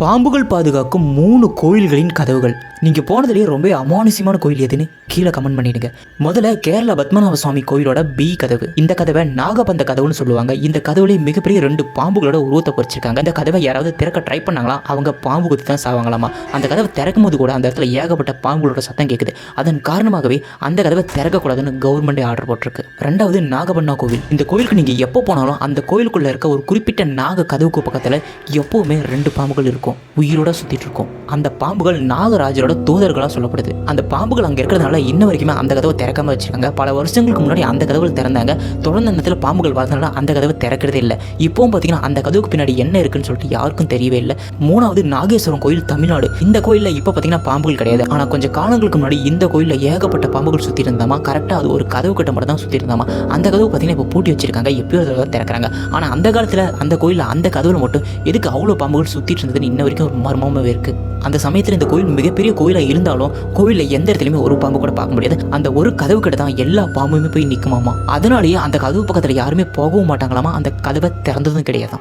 பாம்புகள் பாதுகாக்கும் மூணு கோயில்களின் கதவுகள். நீங்கள் போனதுலேயே ரொம்ப அமானுஷ்யமான கோயில் எதுன்னு கீழே கமெண்ட் பண்ணிடுங்க. முதல்ல கேரள பத்மநாப சுவாமி கோயிலோட பி கதவு. இந்த கதவை நாகபந்த கதவுன்னு சொல்லுவாங்க. இந்த கதவுலேயே மிகப்பெரிய ரெண்டு பாம்புகளோட உருவத்தை பொறிச்சிருக்காங்க. இந்த கதவை யாராவது திறக்க ட்ரை பண்ணாங்களா? அவங்க பாம்பு குத்தி தான் சாவாங்களாமா? அந்த கதவை திறக்கும் போது கூட அந்த இடத்துல ஏகப்பட்ட பாம்புகளோட சத்தம் கேட்குது அதன் காரணமாகவே அந்த கதவை திறக்கக்கூடாதுன்னு கவர்மெண்டே ஆர்டர் போட்டிருக்கு. ரெண்டாவது நாகபண்ணா கோவில். இந்த கோயிலுக்கு நீங்கள் எப்போ போனாலும் அந்த கோயிலுக்குள்ளே இருக்க ஒரு குறிப்பிட்ட நாக கதவுக்கு பக்கத்தில் எப்போவுமே ரெண்டு பாம்புகள் இருக்கும். உயிரோட சுற்றிட்டு இருக்கும். அந்த பாம்புகள் நாகராஜரோட தூதர்களாக சொல்லப்படுது. அந்த பாம்புகள் அங்கே இருக்கிறதுனால இன்ன வரைக்குமே அந்த கதவை திறக்காம வச்சிருக்காங்க. பல வருஷங்களுக்கு முன்னாடி அந்த கதவுகள் திறந்தாங்க. தொடர்ந்து அந்த இடத்துல பாம்புகள் வளர்ந்தனால அந்த கதவை திறக்கிறதே இல்லை. இப்போவும் பார்த்தீங்கன்னா அந்த கதவுக்கு பின்னாடி என்ன இருக்குன்னு சொல்லிட்டு யாருக்கும் தெரியவே இல்லை. மூணாவது நாகேஸ்வரம் கோயில் தமிழ்நாடு. இந்த கோயிலில் இப்போ பார்த்தீங்கன்னா பாம்புகள் கிடையாது. ஆனால் கொஞ்சம் காலங்களுக்கு முன்னாடி இந்த கோயிலில் ஏகப்பட்ட பாம்புகள் சுற்றி இருந்தாமா? கரெக்டாக அது ஒரு கதவு கிட்ட மட்டும் தான் சுற்றி இருந்தாமா? அந்த கதவு பார்த்தீங்கன்னா இப்போ பூட்டி வச்சிருக்காங்க. எப்பயோ திறக்கிறாங்க. ஆனால் அந்த காலத்தில் அந்த கோயிலில் அந்த கதவுல மட்டும் எதுக்கு அவ்வளோ பாம்புகள் சுற்றிட்டு இருந்ததுன்னு இன்ன வரைக்கும் ஒரு மர்மமாகவே இருக்குது அந்த சமயத்தில் இந்த கோயில் மிகப்பெரிய கோயிலாக இருந்தாலும் கோயிலில் எந்த இடத்துலையுமே ஒரு பாம்பு கூட பார்க்க முடியாது. அந்த ஒரு கதவு கிட்ட தான் எல்லா பாம்புமே போய் நிற்குமாமா அதனாலேயே அந்த கதவு பக்கத்தில் யாருமே போகவும் மாட்டாங்களாமா. அந்த கதவை திறந்ததும் கிடையாது